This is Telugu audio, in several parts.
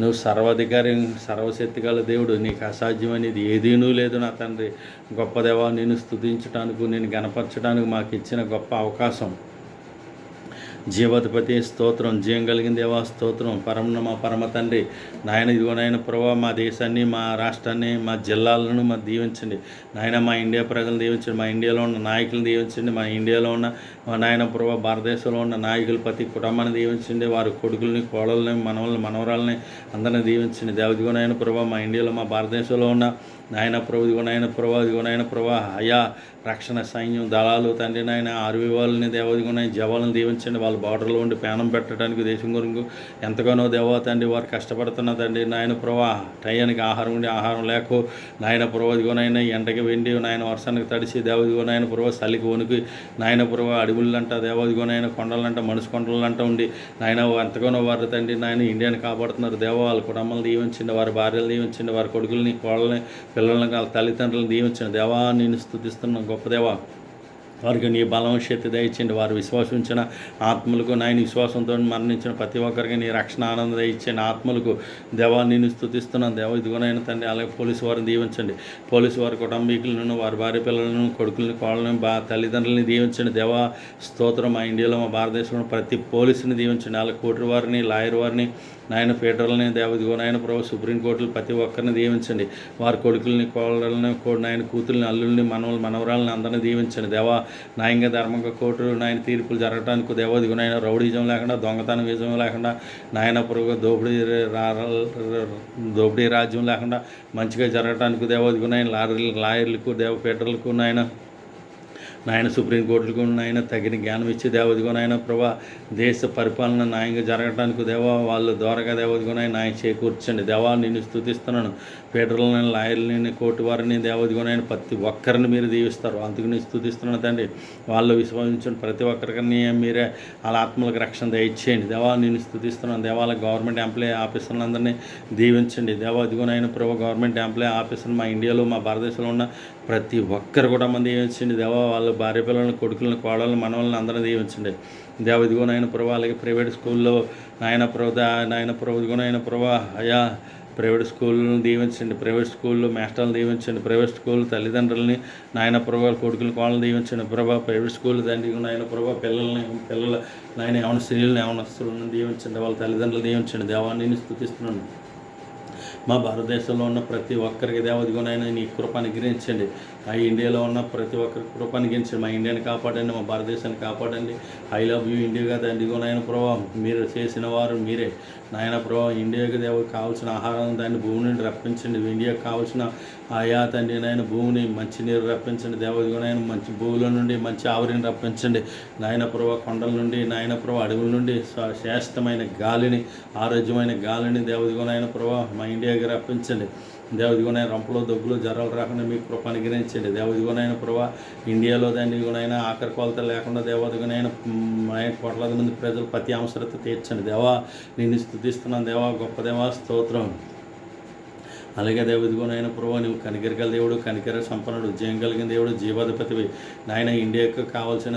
నువ్వు సర్వాధికారి సర్వశక్తిగల దేవుడు. నీకు అసాధ్యమనేది ఏదీనూ లేదు నా తండ్రి. గొప్ప దేవా నేను స్థుతించడానికి నేను గణపరచడానికి మాకు ఇచ్చిన గొప్ప అవకాశం. జీవాధిపతి స్తోత్రం. జీవం కలిగిన దేవా స్తోత్రం. పరమ మా పరమ తండ్రి. నాయన ఇదిగో నాయన ప్రభావ మా దేశాన్ని మా రాష్ట్రాన్ని మా జిల్లాలను మా దీవించండి. నాయన మా ఇండియా ప్రజలను దీవించండి. మా ఇండియాలో ఉన్న నాయకులను దీవించండి. మా ఇండియాలో ఉన్న మా నాయన ప్రభావ భారతదేశంలో ఉన్న నాయకులు ప్రతి కుటుంబాన్ని దీవించండి. వారి కొడుకుల్ని కోడల్ని మనవల్ని మనవరాలని అందరిని దీవించండి. దేవదిగో నాయన ప్రభావ మా ఇండియాలో మా భారతదేశంలో ఉన్న నాయన ప్రభు ఇదిగో నాయన ప్రభా ఇదిగో నాయన ప్రభా అయా రక్షణ సైన్యం దళాలు తండ్రి నాయన ఆర్మీ వాళ్ళని దేవదిగో నాయన జవాలను దీవించండి. వాళ్ళ బార్డర్లో ఉండి పేనం పెట్టడానికి దేశం గురించి ఎంతగానో దేవా తండ్రి వారు కష్టపడుతున్న తండ్రి నాయన ప్రభా టయానికి ఆహారం ఉండి ఆహారం లేక నాయన ప్రభా ఇదిగో నాయన ఎండకి వెండి నాయన వర్షానికి తడిసి దేవదిగో నాయన ప్రభా చలికి వణుకు నాయన ప్రభా అడవులంట దేవదిగో నాయన కొండలంట మనసు కొండలంట ఉండి నాయన ఎంతగానో వారు తండ్రి నాయన ఇండియాని కాపాడుతున్నారు. దేవ వాళ్ళ కుటుంబాలను దీవించండి వారి భార్యలు దీవించండి వారి కొడుకుల్ని కోళ్ళని పిల్లల్ని వాళ్ళ తల్లిదండ్రులను దీవించండి దేవా నేను స్థుతిస్తున్నాను గొప్ప దేవా. వారికి నీ బలం శక్తి దయచండి వారు విశ్వాసించిన ఆత్మలకు నాయన విశ్వాసంతో మరణించిన ప్రతి ఒక్కరికి నీ రక్షణ ఆనందం దయచండి ఆత్మలకు దేవా నేను స్థుతిస్తున్నాను దేవ ఇదిగోనైనా తండ్రి అలాగే పోలీసు వారిని దీవించండి. పోలీసు వారి కుటుంబీకులను వారి భార్య పిల్లలను కొడుకులను కోళ్ళను బా తల్లిదండ్రులని దీవించండి. దేవా స్తోత్రం మా ఇండియాలో మా భారతదేశంలో ప్రతి పోలీసుని దీవించండి. అలాగే కోర్టు వారిని లాయర్ వారిని నాయన ఫెడరల్ని దేవదిగో నాయన ప్రభు సుప్రీంకోర్టులు ప్రతి ఒక్కరిని దీవించండి. వారి కొడుకుల్ని కోళ్ళని కోడి నాయన కూతుల్ని అల్లుల్ని మనవలు మనవరాలని అందరిని దీవించండి. దేవా న్యాయంగా ధర్మంగా కోర్టులు నాయన తీర్పులు జరగడానికి దేవదిగో నాయన రౌడీజం లేకుండా దొంగతనం విజయం లేకుండా నాయన ప్రభు దోపిడీ దోపిడీ రాజ్యం లేకుండా మంచిగా జరగడానికి దేవదిగో నాయన లారీ లాయర్లకు దేవ ఫెడరల్కు నాయన నాయన సుప్రీంకోర్టులకు నాయన తగిన జ్ఞానం ఇచ్చి దేవదిగో నాయన ప్రభా దేశ పరిపాలన న్యాయంగా జరగడానికి దేవా వాళ్ళు ద్వారగా దేవదిగో నాయన న్యాయం చేకూర్చండి. దేవా నేను స్థుతిస్తున్నాను. ఫెడరల్ని లాయర్లని కోర్టు వారిని దేవదిగో నాయన ప్రతి ఒక్కరిని మీరు దీవిస్తారు. అందుకు నేను స్థుతిస్తున్నాను తండ్రి. వాళ్ళు విశ్వసించిన ప్రతి ఒక్కరిని మీరే వాళ్ళ ఆత్మలకు రక్షణ దయచేయండి. దేవా నేను స్థుతిస్తున్నాను. దేవాల గవర్నమెంట్ ఎంప్లాయీ ఆఫీసర్లందరినీ దీవించండి. దేవా ఇదిగోనైనా ప్రభు గవర్నమెంట్ ఎంప్లాయీ ఆఫీసర్ మా ఇండియాలో మా భారతదేశంలో ఉన్న ప్రతి ఒక్కరు కూడా మంది దీవించండి దేవా వాళ్ళ భార్య పిల్లలను కొడుకులను కోడలను మనవలను అందరిని దీవించండి దేవ ఇదిగో నాయన ప్రభు అలాగే ప్రైవేట్ స్కూల్లో నాయన ప్రభుత్వ నాయన ప్రభు ఇదిగో నాయన ప్రభా అయా ప్రైవేట్ స్కూళ్ళను దీవించండి ప్రైవేట్ స్కూల్లో మాస్టర్లను దీవించండి ప్రైవేట్ స్కూల్ తల్లిదండ్రులని నాయన ప్రభు కొడుకులు కోళ్ళని దీవించండి ప్రభా ప్రైవేట్ స్కూల్ తండ్రి నాయన ప్రభా పిల్లల్ని పిల్లల నాయన ఏమైనా స్త్రీలను ఏమైనా స్త్రీలను దీవించండి వాళ్ళ తల్లిదండ్రులు దీవించండి దేవాన్ని నేను స్థుతిస్తున్నాను. మా భారతదేశంలో ఉన్న ప్రతి ఒక్కరికి దేవదిగునైనా నీ కృపను గ్రహించండి ఆ ఇండియాలో ఉన్న ప్రతి ఒక్కరికి కృపను గిరించండి మా ఇండియాని కాపాడండి మా భారతదేశాన్ని కాపాడండి. ఐ లవ్ యూ ఇండియా కదా నాయన ప్రభావం మీరు చేసిన వారు మీరే. నాయన ప్రభావం ఇండియాకి దేవ కావాల్సిన ఆహారం దాన్ని భూమి నుండి రప్పించండి. ఇండియాకి కావాల్సిన ఆయా తండ్రి నాయన భూమిని మంచి నీరు రప్పించండి నాయన మంచి భూముల నుండి మంచి ఆవిరిని రప్పించండి. నాయన ప్రభావ కొండల నుండి నాయన ప్రభావ అడవుల నుండి శ్రేష్టమైన గాలిని ఆరోగ్యమైన గాలిని దేవదిగోనైన ప్రభావ మా ఇండియాకి రప్పించండి. దేవదిగోనైనా రంపలో దగ్గులు జ్వరాలు రాకుండా మీకు కృప అనుగ్రహించండి. దేవదిగోనైన ప్రభావ ఇండియాలో దాన్ని గునైనా ఆఖరి కొలత లేకుండా దేవదిగోనైనా కోట్లాది మంది ప్రజలు ప్రతి అవసరత తీర్చండి. దేవా నిన్ను స్థుతిస్తున్నాను దేవా గొప్ప దేవా స్తోత్రం. అలాగే దేవ నాయన ప్రభు నువ్వు కనికరగల దేవుడు కనికర సంపన్నుడు జయం కలిగిన దేవుడు జీవాధిపతివి. నాయన ఇండియాకు కావాల్సిన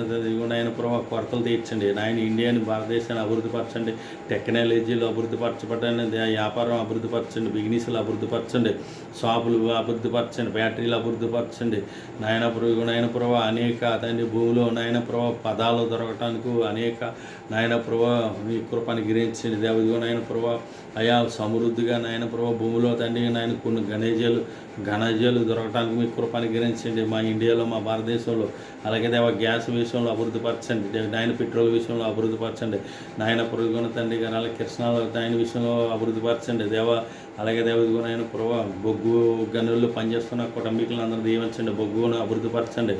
నాయన ప్రభు కొరతలు తీర్చండి. నాయన ఇండియాని భారతదేశాన్ని అభివృద్ధిపరచండి. టెక్నాలజీలో అభివృద్ధిపరచబడ్డాన్ని వ్యాపారం అభివృద్ధిపరచండి. బిజినెస్లు అభివృద్ధిపరచండి. షాపులు అభివృద్ధిపరచండి. ఫ్యాక్టరీలు అభివృద్ధిపరచండి. నాయన ప్రభు నాయన ప్రభు అనేక తండ్రి భూమిలో నాయన ప్రభు పదాలు దొరకటానికి అనేక నాయన ప్రభు మీ కృపను గిరించండి. దేవదిగో నాయన ప్రభు అయా సమృద్ధిగా నాయన ప్రభు భూమిలో తండ్రి నాయన కొన్ని గణేజలు ఘనజలు దొరకడానికి మీ కృపను మా ఇండియాలో మా భారతదేశంలో అలాగే దేవ గ్యాస్ విషయంలో అభివృద్ధిపరచండి. పరచండి నాయన పెట్రోల్ విషయంలో అభివృద్ధిపరచండి. నాయన పురుగున తండ్రి గారు అలాగే కృష్ణాలో నాయన విషయంలో అభివృద్ధిపరచండి. దేవ అలాగే దేవ ఇదిగో నాయన బొగ్గు గనుల్లో పనిచేస్తున్న కుటుంబీకులను అందరూ దీవించండి. బొగ్గును అభివృద్ధిపరచండి.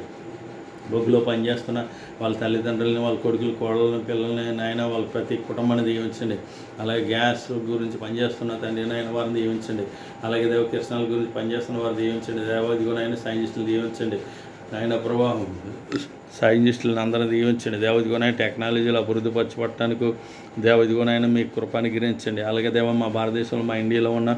బొగ్గులో పనిచేస్తున్న వాళ్ళ తల్లిదండ్రులని వాళ్ళ కొడుకులు కోడలని పిల్లల్ని నాయన వాళ్ళ ప్రతి కుటుంబాన్ని దీవించండి. అలాగే గ్యాస్ గురించి పనిచేస్తున్న తండ్రి నాయన వారిని దీవించండి. అలాగే దేవ గురించి పనిచేస్తున్న వారిని దీవించండి. దేవాదిగో నాయన సైంటిస్టులు దీవించండి. నాయన ప్రభావం సైంటిస్టులను అందరిని దీవించండి. దేవదిగోనైనా టెక్నాలజీలో అభివృద్ధి పరచబట్టడానికి దేవదిగోనైనా మీ కృపాన్ని గ్రహించండి అలాగే దేవ మా భారతదేశంలో మా ఇండియాలో ఉన్న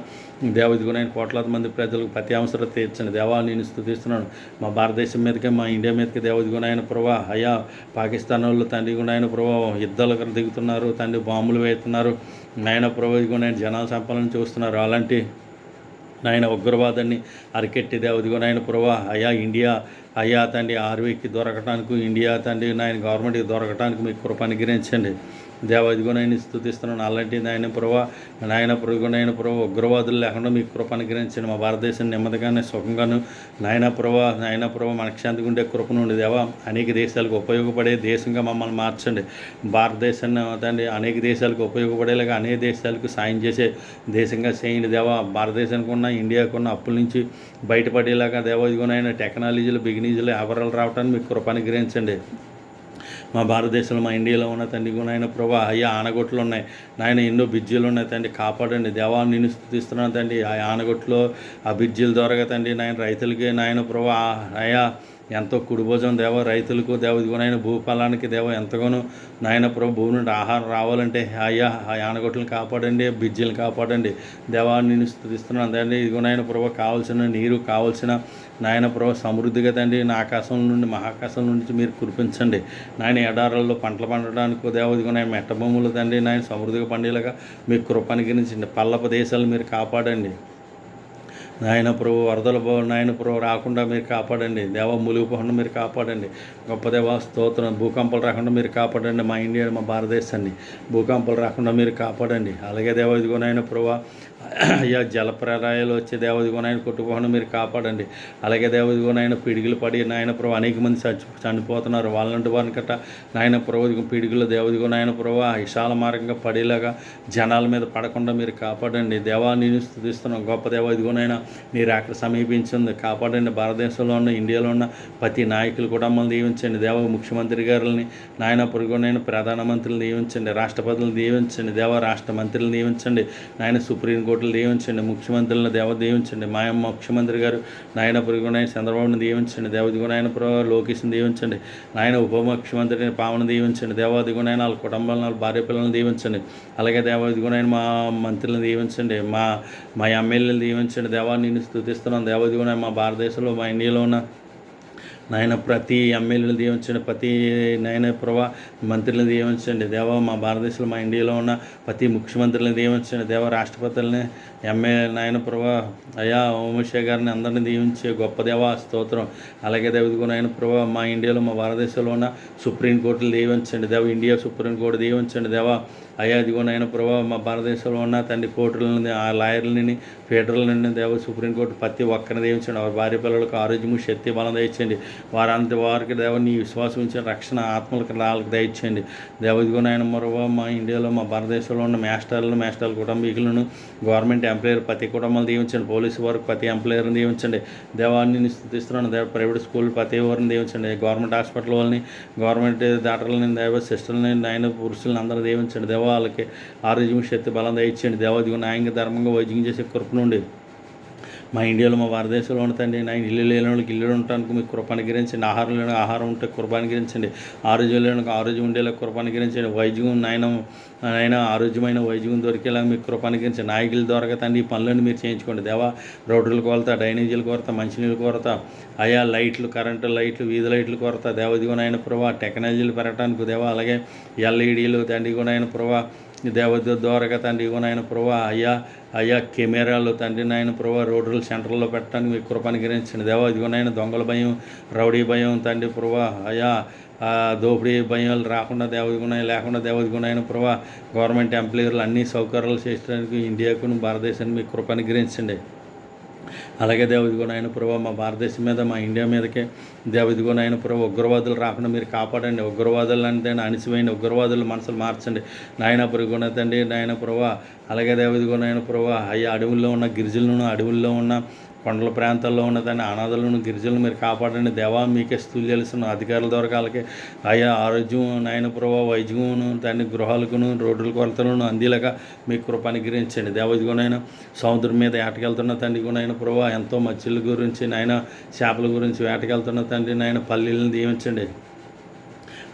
దేవదిగోనైన కోట్లాది మంది ప్రజలకు ప్రతి అవసరం తీర్చండి. దేవా నేను స్థుతిస్తున్నాను. మా భారతదేశం మీదకి మా ఇండియా మీదకి దేవదిగోనైన ప్రభా అయా పాకిస్తాన్ వాళ్ళు తండ్రి గుణాయన ప్రభావం. యుద్ధాలు దిగుతున్నారు తండ్రి బాంబులు వేస్తున్నారు. నాయన ప్రభు ఇదిగో జనాల జనాలు చూస్తున్నారు. అలాంటి నాయన ఉగ్రవాదాన్ని అరికెట్టి దేవదిగో నాయన పురవా అయా ఇండియా అయ్యా తండ్రి ఆర్వీకి దొరకటానికి ఇండియా తండ్రి నాయన గవర్నమెంట్కి దొరకటానికి మీకు కృప అనుగ్రహించండి. దేవ ఇదిగో నాయన స్థుతిస్తున్నాను. అలాంటి నాయన ప్రభా నాయన ప్రభు నాయన ప్రభు ఉగ్రవాదులు లేకుండా మీకు కృప అనుగ్రహించండి. మా భారతదేశం నెమ్మదిగానే సుఖంగాను. నాయన ప్రభా నాయన ప్రభా మనశ్శాంతిగా ఉండే కృప నుండి దేవా అనేక దేశాలకు ఉపయోగపడే దేశంగా మమ్మల్ని మార్చండి. భారతదేశాన్ని తండ్రి అనేక దేశాలకు ఉపయోగపడేలాగా అనేక దేశాలకు సాయం చేసే దేశంగా చేయండి దేవా. భారతదేశానికి ఉన్న ఇండియాకు ఉన్న అప్పుల నుంచి బయటపడేలాగా దేవా ఇదిగోనైనా టెక్నాలజీలు బిగినీజీలు ఎవరాలు రావడానికి మీకు కృప అనుగ్రహించండి. మా భారతదేశంలో మా ఇండియాలో ఉన్న తండ్రి కూడా నాయన ప్రభా అయ్యా ఆనగొట్లు ఉన్నాయి. నాయన ఎన్నో బిజ్జీలు ఉన్నాయి తండ్రి కాపాడండి. దేవాన్ని నేను స్థుతిస్తున్నాను తండ్రి. ఆ ఆనగొట్లో ఆ బిజ్జీల ద్వారా తండ్రి నాయన రైతులకి నాయన ప్రభా అయ్యా ఎంతో కుడిభోజం దేవ రైతులకు దేవ ఇదిగోనైన భూఫలానికి దేవ ఎంతగానో నాయన ప్రభు భూమి నుండి ఆహారం రావాలంటే అయ్యా ఆ ఆనగొట్లను కాపాడండి బిజ్జీలను కాపాడండి. దేవాన్ని నేను స్థుతిస్తున్నాను. అందండి ఇదిగోనైన ప్రభు కావాల్సిన నీరు కావాల్సిన నాయన ప్రభు సమృద్ధిగా తండ్రి నా ఆకాశం నుండి మహాకాశం నుంచి మీరు కురిపించండి. నాయన ఎడారాల్లో పంటలు పండడానికి దేవ ఇదిగోనైన మెట్ట భూములు తండ్రి నాయన సమృద్ధిగా పండేలాగా మీ కృపను గురించండి పల్లప దేశాలు మీరు కాపాడండి. నాయన ప్రభు వరదల నాయన ప్రభు రాకుండా మీరు కాపాడండి. దేవ ములిగిపోకుండా మీరు కాపాడండి. గొప్ప దేవ స్తోత్రం భూకంపాలు రాకుండా మీరు కాపాడండి మా ఇండియా మా భారతదేశాన్ని. భూకంపాలు రాకుండా మీరు కాపాడండి. అలాగే దేవ ఇదిగో నాయన ప్రభు అయ్యా జలప్రరాయాలు వచ్చే దేవ ఇదిగో కొట్టుకోకుండా మీరు కాపాడండి. అలాగే దేవ గుణాయన పిడుగులు పడి నాయన ప్రభు అనేక మంది చచ్చి చనిపోతున్నారు. వాళ్ళంటి వారిని కట్ట నాయన ప్రభు పిడుగులు దేవ నాయన ప్రభు విశాల మార్గంగా పడేలాగా జనాల మీద పడకుండా మీరు కాపాడండి. దేవా నేను స్థుతిస్తున్నాం గొప్ప దేవ ఇదిగోనైనా మీరు అక్కడ సమీపించింది. కాపాడండి. భారతదేశంలో ఉన్న ఇండియాలో ఉన్న ప్రతి నాయకులు కూడా మమ్మల్ని దీవించండి. దేవ ముఖ్యమంత్రి గారిని నాయన పొరుగునైన ప్రధానమంత్రిని దీవించండి. రాష్ట్రపతులను దీవించండి. దేవ రాష్ట్ర మంత్రిని దీవించండి. నాయన సుప్రీంకోర్టులు దీవించండి ముఖ్యమంత్రులను దేవ దీవించండి. మా ముఖ్యమంత్రి గారు నాయన పురుగునాయన చంద్రబాబుని దీవించండి. దేవదిగునాయన దిగునైన లోకేష్ని దీవించండి. నాయన ఉప ముఖ్యమంత్రిని పావన దీవించండి. దేవాదిగునాయన వాళ్ళ కుటుంబాలను వాళ్ళ భార్య పిల్లలను దీవించండి. అలాగే దేవ మా మంత్రులను దీవించండి. మా మా ఎమ్మెల్యేలు దీవించండి. దేవా నేను స్థుతిస్తున్నాను దేవ మా భారతదేశంలో మా ఇండియాలో ఉన్న నాయన ప్రతి ఎమ్మెల్యేలు దీవించండి ప్రతి నాయన ప్రభా మంత్రులను దీవించండి. దేవ మా భారతదేశంలో మా ఇండియాలో ఉన్న ప్రతి ముఖ్యమంత్రులను దీవించండి. దేవ రాష్ట్రపతులని ఎమ్మెల్యే నాయన ప్రభా అయా ఓమేశ్వర్ గారిని అందరిని దీవించే గొప్ప దేవ స్తోత్రం. అలాగే దేవదిగో నాయన ప్రభా మా ఇండియాలో మా భారతదేశంలో ఉన్న సుప్రీంకోర్టులు దీవించండి. దేవ ఇండియా సుప్రీంకోర్టు దీవించండి. దేవ అయ్యా ఇదిగో నాయన ప్రభావ మా భారతదేశంలో ఉన్న తండ్రి కోర్టులని ఆ లాయర్లని ఫెడరల్ని దేవ సుప్రీంకోర్టు ప్రతి ఒక్కరిని దీవించండి వారి భార్య పిల్లలకు ఆరోగ్యము శక్తి బలం దయచేయండి. వారంత వారికి దేవ నీ విశ్వాసం ఇచ్చిన రక్షణ ఆత్మలకు వాళ్ళకి దయచేయండి. దేవ ఇదిగో నాయన ప్రభావ మా ఇండియాలో మా భారతదేశంలో ఉన్న మాస్టర్లను మాస్టర్ల కుటుంబీకులను గవర్నమెంట్ ఎంప్లాయర్ ప్రతి కుటుంబాలు దీవించండి. పోలీసు వారికి ప్రతి ఎంప్లాయర్ని దీవించండి. దేవాన్ని స్థుతిస్తున్నాను. దేవ ప్రైవేట్ స్కూల్ ప్రతి వారిని దీవించండి. గవర్నమెంట్ హాస్పిటల్ వాళ్ళని గవర్నమెంట్ డాక్టర్లని దేవ సిస్టర్లని నాయన పురుషులను అందరూ దీవించండి. దేవ వాళ్ళకి ఆరోగ్యం శక్తి బలం దయచేయండి. దేవ ఇదిగో న్యాయంగా ధర్మంగా వైద్యం చేసే కృప నుండి మా ఇండియాలో మా భారతదేశంలో ఉన్న నా ఇల్లు లేని వాళ్ళకి ఇల్లు ఉండటానికి మీకు కృప అనుగ్రహించండి ఆహారం లేని ఆహారం ఉంటే కృప అనుగ్రహించండి ఆరోగ్యం లేని ఆరోగ్యం ఉండేలా కృప అనుగ్రహించండి వైద్యం నాయన నాయన ఆరోగ్యమైన వైద్యం దొరికేలా మీకు కృప అనుగ్రహించండి నాయకులు దొరకతండి తండ్రి ఈ పనులను మీరు చేయించుకోండి. దేవా రోడ్ల కొరత డ్రైనేజీల కొరత మంచినీళ్ళ కొరత అయా లైట్లు కరెంటు లైట్లు వీధి లైట్లు కొరత. దేవదిగునైన ప్రభా టెక్నాలజీలు పెరగడానికి దేవా అలాగే ఎల్ఈడీలు తండ్రి గుణైన ప్రభా దేవత ద్వారక తండ్రి నాయన ప్రభా అయ్యా అయ్యా కెమెరాలు తండ్రి నాయన ప్రభా రోడ్లు సెంటర్లో పెట్టడానికి మీకు కృప అనుగ్రహించండి దేవ నాయన దొంగల భయం రౌడీ భయం తండ్రి ప్రభా అయ్యా దోపిడీ భయాలు రాకుండా దేవదిగుణాయి లేకుండా దేవదిగుణాయన ప్రభా గవర్నమెంట్ ఎంప్లాయర్లు అన్ని సౌకర్యాలు చేయడానికి ఇండియాకు భారతదేశాన్ని మీ కృప అలాగే దేవదిగో నాయన ప్రభా మా భారతదేశం మీద మా ఇండియా మీదకే దేవదిగో నాయన ప్రభా ఉగ్రవాదులు రాకుండా మీరు కాపాడండి. ఉగ్రవాదులు అంటే అణిచివేయండి. ఉగ్రవాదులు మనసులు మార్చండి. నాయన ప్రభుగుణ తండ్రి నాయన ప్రభా అలాగే దేవదిగో నాయన ప్రభా అయ్యా అడవుల్లో ఉన్న గిరిజులను అడవుల్లో ఉన్న కొండల ప్రాంతాల్లో ఉన్న దాన్ని అనాథలను గిరిజనులు మీరు కాపాడండి. దేవా మీకే స్థూలు తెలుస్తున్న అధికారుల ద్వారా వాళ్ళకి అయ్యా ఆరోగ్యం నాయన ప్రభావ వైద్యమును దాన్ని గృహాలకును రోడ్ల కొరతలను అందేలాగా మీ కృప అనుగ్రహించండి. దేవదిగునైనా సముద్రం మీద ఏటకెళ్తున్న తండ్రి గుణైన ప్రభావ ఎంతో మచ్చల గురించి నాయన చేపల గురించి వేటకెళ్తున్న తండ్రి నాయన పల్లీలను దీవించండి.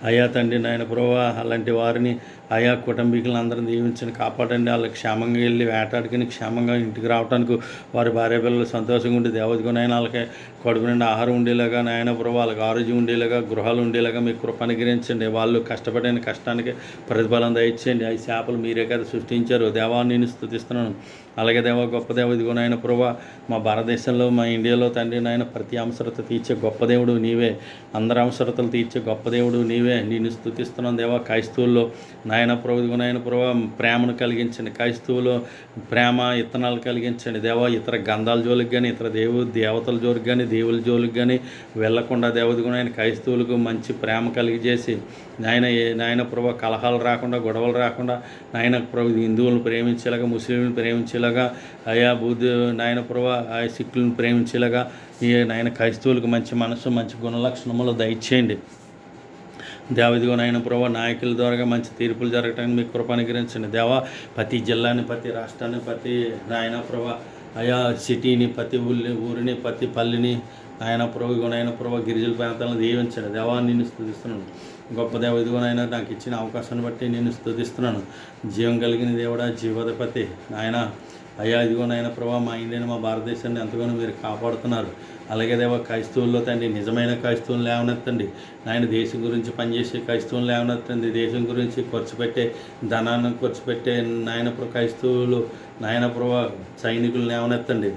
అయ్యా తండ్రి నాయన ప్రభా అలాంటి వారిని అయా కుటుంబీకులను అందరిని దీవించండి కాపాడండి. వాళ్ళకి క్షేమంగా వెళ్ళి వేటాడుకుని క్షేమంగా ఇంటికి రావడానికి వారి భార్య పిల్లలు సంతోషంగా ఉండి దేవతకునైనా వాళ్ళకి కడుపు నిండా ఆహారం ఉండేలాగా నాయన ప్రభు వాళ్ళకి ఆరోగ్యం ఉండేలాగా గృహాలు ఉండేలాగా మీ కృప అనుగ్రహించండి. వాళ్ళు కష్టపడిన కష్టానికి ప్రతిఫలం దయచేయండి. ఆ చేపలు మీరే కదా సృష్టించారు. దేవా నేను స్థుతిస్తున్నాను. అలాగే దేవ గొప్ప దేవ ఇదిగో నాయన ప్రభా మా భారతదేశంలో మా ఇండియాలో తండ్రి నాయన ప్రతి అవసరత తీర్చే గొప్ప దేవుడు నీవే. అందరి అవసరతలు తీర్చే గొప్ప దేవుడు నీవే. నేను స్థుతిస్తున్నాను దేవా క్రైస్తవుల్లో. నాయన ప్రభు ఇదిగో నాయన ప్రభా ప్రేమను కలిగించండి. క్రైస్తవులు ప్రేమ ఇత్తనాలు కలిగించండి. దేవా ఇతర గంధాల జోలికి కానీ ఇతర దేవు దేవతల జోలికి కానీ దేవుల జోలికి కానీ వెళ్ళకుండా దేవదిగు ఆయన క్రైస్తవులకు మంచి ప్రేమ కలిగజేసి నాయన నాయన ప్రభు కలహాలు రాకుండా గొడవలు రాకుండా నాయన ప్రభు హిందువులను ప్రేమించేలాగా ముస్లింలను ప్రేమించేలాగా అయా బుద్ధ నాయన ప్రభు ఆ సిక్కులను ప్రేమించేలాగా ఈ నాయన క్రైస్తవులకు మంచి మనసు మంచి గుణలక్షణములు దయచేయండి. దేవదిగో నాయన ప్రభా నాయకుల ద్వారా మంచి తీర్పులు జరగటానికి మీకు కృప అనుగ్రహించండి. దేవా ప్రతి జిల్లాని ప్రతి రాష్ట్రాన్ని ప్రతి నాయన ప్రభా అయా సిటీని ప్రతి ఊళ్ళని ఊరిని ప్రతి పల్లిని నాయన ప్రభు ఇదిగో నాయన గిరిజల ప్రాంతాలను దీవించండి దేవాన్ని నిన్ను స్థుతిస్తున్నాను. గొప్ప దేవ ఇదిగోనైనా నాకు ఇచ్చిన అవకాశాన్ని బట్టి నేను స్థుతిస్తున్నాను. జీవం కలిగిన దేవుడా జీవోదపతి నాయన అయ్యా ఇదిగో నాయన ప్రభా మా ఇండియాని మా భారతదేశాన్ని ఎంతగానో మీరు కాపాడుతున్నారు. అలాగే దేవ క్రైస్తవుల్లో తండ్రి నిజమైన క్రైస్తవులు లేవనెత్తండి. నాయన దేశం గురించి పనిచేసే క్రైస్తవులు లేవనెత్తండి. దేశం గురించి ఖర్చు పెట్టే ధనాన్ని ఖర్చు పెట్టే నాయన ప్ర- క్రైస్తవులు నాయన ప్రభా సైనికులు లేవనెత్తండి.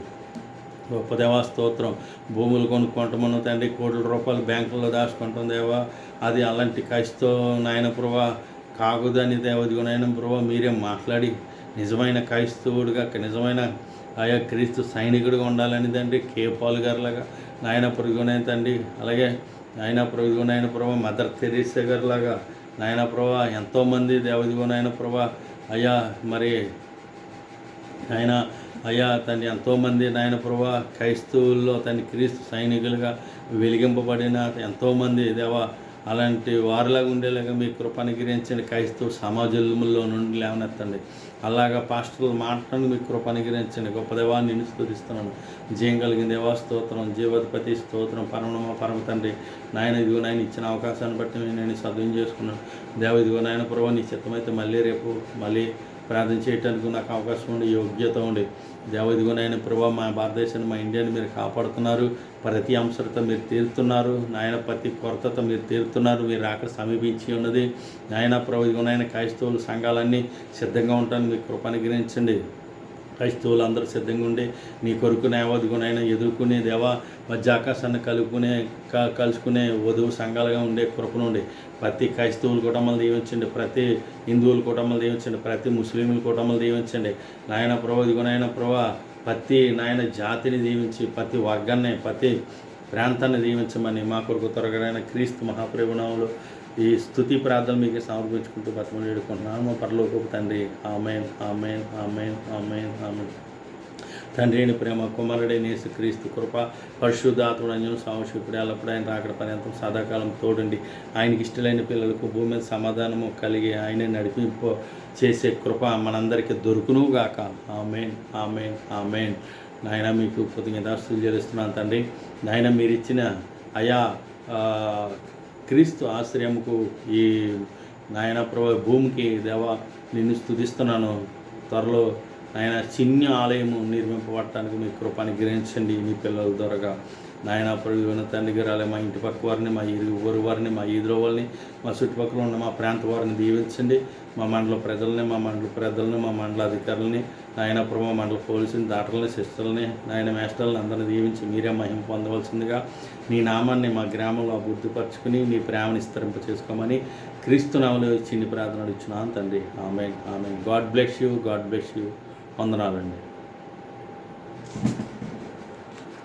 గొప్ప దేవా స్తోత్రం. భూములు కొనుక్కుంటామను తండ్రి కోట్ల రూపాయలు బ్యాంకుల్లో దాచుకుంటాం దేవా. అది అలాంటి క్రైస్తవ నాయన ప్రభా కాగుదని దేవదిగో నాయన ప్రభా మీరే మాట్లాడి నిజమైన క్రైస్తవుడిగా నిజమైన ఆయా క్రీస్తు సైనికుడిగా ఉండాలని తండ్రి కే పాల్ గారిలాగా. నాయన పొరుగునైన తండ్రి అలాగే నాయన పొరుగునైన ప్రభా మదర్ తెరీసా గారిలాగా. నాయన ప్రభా ఎంతోమంది దేవదిగో నాయన ప్రభా అయ్యా మరి ఆయన అయ్యా తను ఎంతోమంది నాయన ప్రభా క్రైస్తవుల్లో తన క్రీస్తు సైనికులుగా వెలిగింపబడిన ఎంతోమంది దేవా అలాంటి వారిలాగా ఉండేలాగా మీ కృపను క్రైస్తవ సమాజంలో నుండి లేవనెత్తండి. అలాగా పాస్టర్లు మాట్లాడి మీ కృపను గొప్ప దేవాన్ని నిన్ను స్థుతిస్తున్నాను జయం కలిగిన దేవా స్తోత్రం. జీవధిపతి స్తోత్రం. పరమ పరమ తండ్రి. నాయన ఇదిగో నాయన ఇచ్చిన అవకాశాన్ని బట్టి నేను సద్వినియోగం చేసుకున్నాను. దేవ ఇదిగో నాయన ప్రభా నీ చిత్తమైతే మళ్ళీ రేపు మళ్ళీ ప్రార్థన చేయడానికి నాకు అవకాశం ఉండి యోగ్యత ఉండి దేవదిగునైన ప్రభా మా భారతదేశాన్ని మా ఇండియాని మీరు కాపాడుతున్నారు. ప్రతి అంశత మీరు తీరుతున్నారు. నాయన ప్రతి కొరతతో మీరు తీరుతున్నారు. మీరు అక్కడ సమీపించి ఉన్నది. నాయన ప్రభు ఇదిగునైన క్రైస్తవులు సంఘాలన్నీ సిద్ధంగా ఉంటాను మీకు కృపను గ్రహించండి. క్రైస్తవులు అందరూ సిద్ధంగా ఉండి నీ కొరకు నేవదిగునైనా ఎదుర్కొనే దేవా మధ్య ఆకాశాన్ని కలుపుకునే క- కలుసుకునే వధువు సంఘాలుగా ఉండే కృపను ఉండి ప్రతి క్రైస్తవులు కుటుంబాలు దీవించండి ప్రతి హిందువుల కుటుంబాలు దీవించండి ప్రతి ముస్లింల కుటుంబాలు దీవించండి. నాయన ప్రభు ఇదిగోనైనా ప్రభా ప్రతి నాయన జాతిని దీవించి ప్రతి వర్గాన్ని ప్రతి ప్రాంతాన్ని దీవించమని మా కొరకు త్వరగైన క్రీస్తు మహాప్రభునాములు ఈ స్థుతి ప్రార్థన మీకు సమర్పించుకుంటూ బతమని వేడుకుంటున్నాను మా పరలోకపు తండ్రి amen amen amen amen amen. తండ్రి అయిన ప్రేమ కుమారుడైన యేసుక్రీస్తు కృప పరిశుద్ధాత్ముడు అంజను సాంశికుడు ఎల్లప్పుడు ఆయన రాకడ పర్యంతం సదాకాలం తోడండి. ఆయనకి ఇష్టలైన పిల్లలకు భూమి మీద సమాధానము కలిగి ఆయన నడిపింపు చేసే కృప మనందరికీ దొరుకును గాక. Amen amen amen. నాయన మీకు కృతజ్ఞతాస్తులు చేస్తున్నాను తండ్రి. నాయన మీరు ఇచ్చిన అయా క్రీస్తు ఆశ్రయముకు ఈ నాయన ప్రభు భూమికి దేవా నిన్ను స్తుతిస్తున్నాను. త్వరలో ఆయన చిన్న ఆలయము నిర్మింపబడటానికి మీ కృపాన్ని గ్రహించండి మీ పిల్లల ద్వారా. నాయన ప్రభు తండ్రి గారాలే మా ఇంటి పక్క వారిని మా ఇరు ఊరు వారిని మా ఈదురు వాళ్ళని మా చుట్టుపక్కల ఉన్న మా ప్రాంత వారిని దీవించండి. మా మండల ప్రజల్ని మా మండల ప్రజల్ని మా మండల అధికారులని నాయన మా మండల పోలీసుని దాటలని సిస్టర్ని నాయన మేస్టర్లని అందరిని దీవించి మీరే మహిమ పొందవలసిందిగా నీ నామాన్ని మా గ్రామంలో అభివృద్ధిపరచుకుని నీ ప్రేమని విస్తరింప చేసుకోమని క్రీస్తు నామలో చిన్ని ప్రార్థన ఇచ్చున్నాను తండ్రి. ఆమె ఆమె God bless you. God bless you. వందనాలండి.